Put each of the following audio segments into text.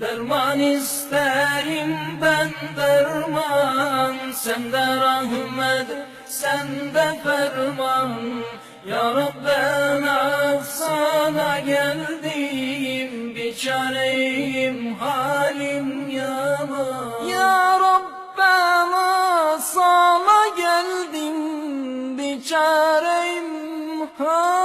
Derman isterim ben derman. Sen de rahmet sen de ferman. Ya Rab ben sana geldim. Biçareyim halim yaman. Ya Rab ben sana geldim. Biçareyim halim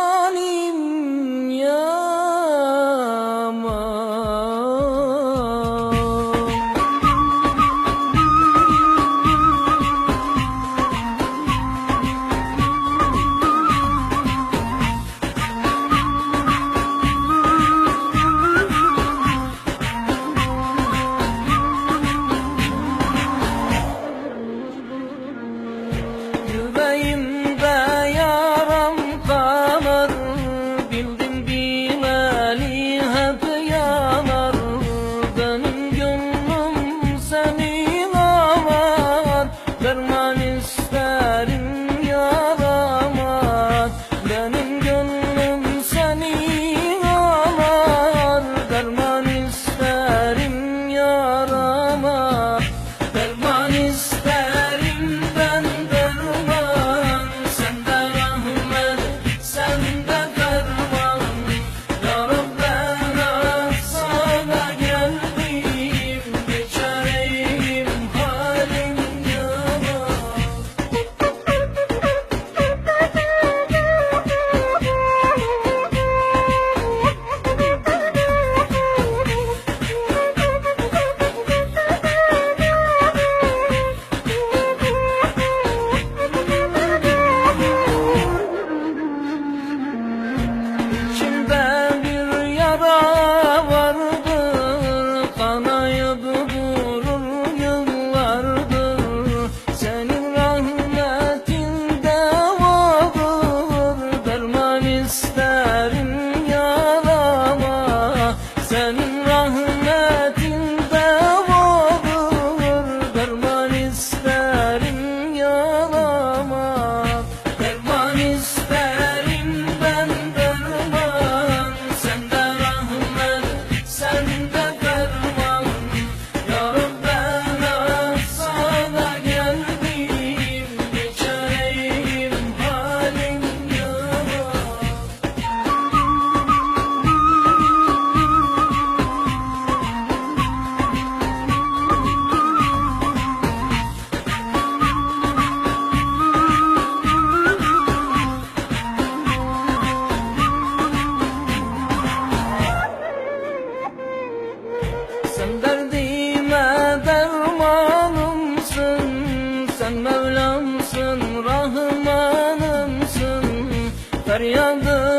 Sen Mevlamsın, Rahmanımsın Feryadım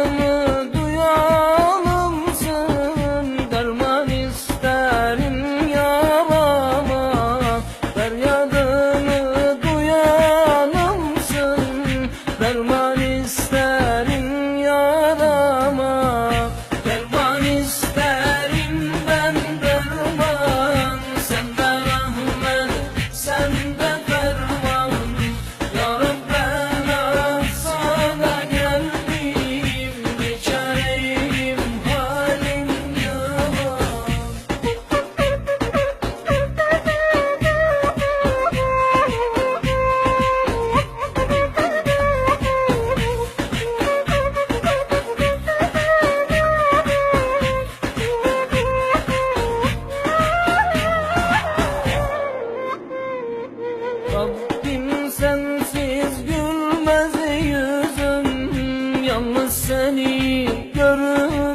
yalnız seni görür